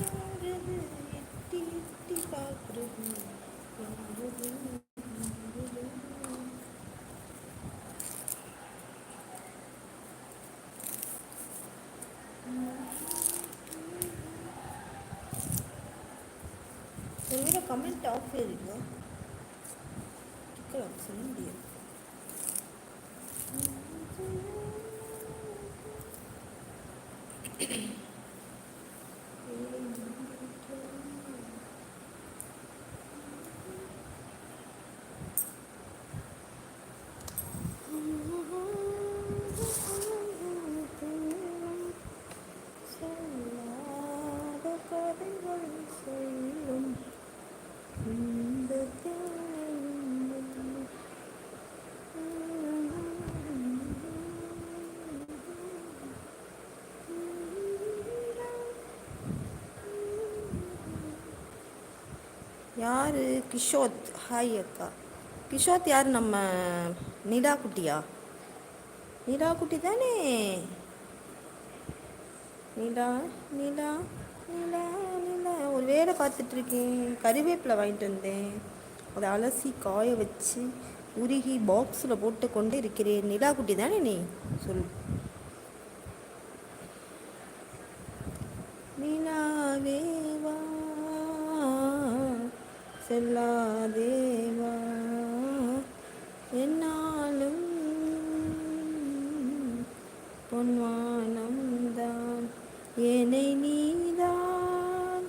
யாரது எட்டி எட்டி பார்க்கறது யாரது யாரது ஒருவேளை கமெண்ட் ஆஃப் இருக்கா டிக்கெட் சொல்ல முடியாது சொல்லாத யார்? கிஷோத். ஹாய் அக்கா. கிஷோத் யார்? நம்ம நிலா குட்டியா நிலா குட்டி தானே? நிலா நிலா நிலா நிலா. ஒரு வேலை பார்த்துட்ருக்கேன். கருவேப்பிலை வாங்கிட்டு வந்தேன். அதை அலசி காய வச்சு உருகி பாக்ஸில் போட்டு கொண்டு இருக்கிறேன். நிலா குட்டி தானே நீ? சொல் செல்லாதேவா? என்னாலும் பொன்வானம் தான். என்னை நீதான்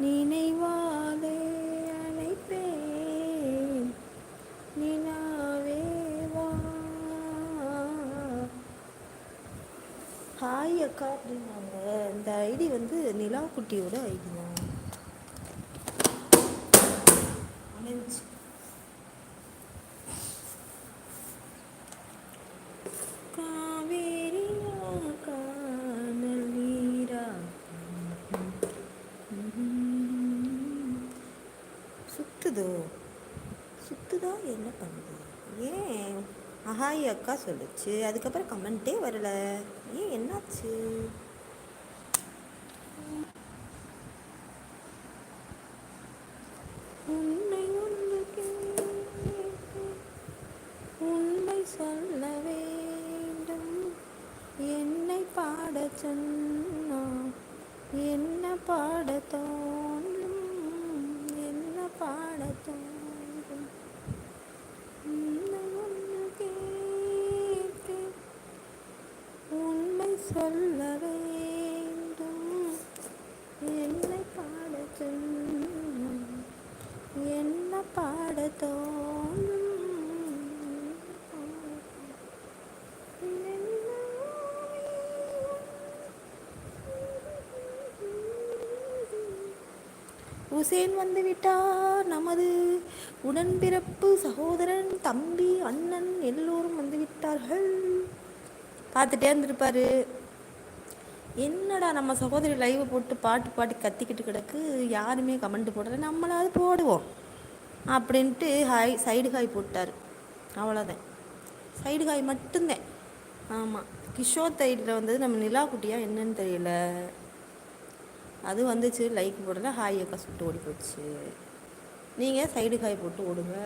நினைவா ஹாய் அக்கா அப்படின்னாங்க. இந்த ஐடி வந்து நிலா குட்டியோட ஐடி தான். காவேரி சுத்துதோ? சுத்துதா என்ன பண்ணுது? ஏன்? அஹாய் அக்கா சொல்லுச்சு. அதுக்கப்புறம் கமெண்ட்டே வரல. ஏன் என்னாச்சு? உன்னை ஒன்று உண்மை சொல்ல வேண்டும். என்னை பாட சொன்னா என்ன பாட தோன்றும்? என்ன பாட தோன்றும் உன்னை ஒன்று கேட்பேன். உண்மை சொல்ல வேண்டும். என்னை பாட சொன்னான் என்ன பாட உசேன் வந்துவிட்டார் நமது உடன்பிறப்பு சகோதரன் தம்பி அண்ணன் எல்லோரும் வந்து விட்டார்கள். பார்த்துட்டே இருந்திருப்பாரு என்னடா நம்ம சகோதரி லைவ் போட்டு பாட்டு பாட்டு கத்திக்கிட்டு கிடக்கு? யாருமே கமெண்ட் போடல. நம்மளாவது போடுவோம். அப்படின்ட்டு ஹாய் சைடு ஹாய் போட்டார். அவ்வளோதான் சைடு ஹாய் மட்டும்தான். ஆமாம் கிஷோர் தைடில் வந்தது நம்ம நிலா குட்டியா என்னன்னு தெரியல. அது வந்துச்சு. லைக் போடல. ஹாய் அக்கா சுட்டு ஓடி போச்சு. நீங்கள் சைடு காய் போட்டு ஓடுங்க.